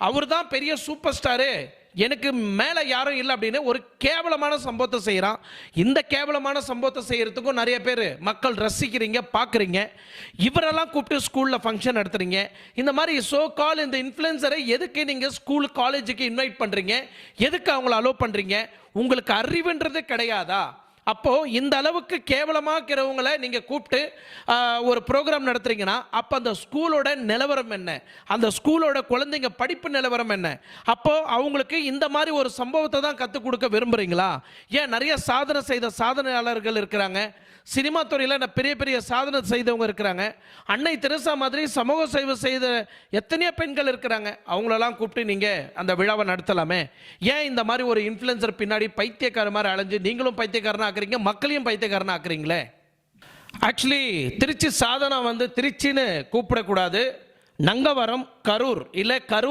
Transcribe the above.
அவர் தான் பெரிய super star. எனக்கு மேலே யாரும் இல்லை அப்படின்னு ஒரு கேவலமான சம்பவத்தை செய்கிறான் இந்த கேவலமான சம்பவத்தை செய்கிறதுக்கும் நிறைய பேர் மக்கள் ரசிக்கிறீங்க பார்க்குறீங்க இவரெல்லாம் கூப்பிட்டு ஸ்கூலில் ஃபங்க்ஷன் நடத்துகிறீங்க இந்த மாதிரி ஸோ கால் இந்த இன்ஃப்ளூயன்சரை எதுக்கு நீங்கள் ஸ்கூல் காலேஜுக்கு இன்வைட் பண்ணுறீங்க எதுக்கு அவங்கள அலோவ் பண்ணுறீங்க உங்களுக்கு அறிவுன்றது கிடையாதா? அப்போது இந்த அளவுக்கு கேவலமாக்கிறவங்களை நீங்கள் கூப்பிட்டு ஒரு ப்ரோக்ராம் நடத்துகிறீங்கன்னா அப்போ அந்த ஸ்கூலோட நிலவரம் என்ன? அந்த ஸ்கூலோட குழந்தைங்க படிப்பு நிலவரம் என்ன? அப்போது அவங்களுக்கு இந்த மாதிரி ஒரு சம்பவத்தை தான் கற்றுக் கொடுக்க விரும்புகிறீங்களா ஏன் நிறைய சாதனை செய்த சாதனையாளர்கள் இருக்கிறாங்க. சினிமா துறையில் பெரிய பெரிய சாதனை செய்தவங்க இருக்கிறாங்க. அன்னை தெரசா மாதிரி சமூக சேவை செய்த எத்தனையோ பெண்கள் இருக்கிறாங்க. அவங்களெல்லாம் கூப்பிட்டு நீங்கள் அந்த விழாவை நடத்தலாமே. ஏன் இந்த மாதிரி ஒரு இன்ஃப்ளூயன்சர் பின்னாடி பைத்தியக்கார மாதிரி அலைஞ்சு நீங்களும் பைத்தியக்காரனா ஆக்குறீங்க மக்களையும் பைத்தியக்காரன் ஆக்குறீங்களே? ஆக்சுவலி திருச்சி சாதனா வந்து திருச்சின்னு கூப்பிடக்கூடாது. நங்கவரம் கரூர் இல்லை கரூர்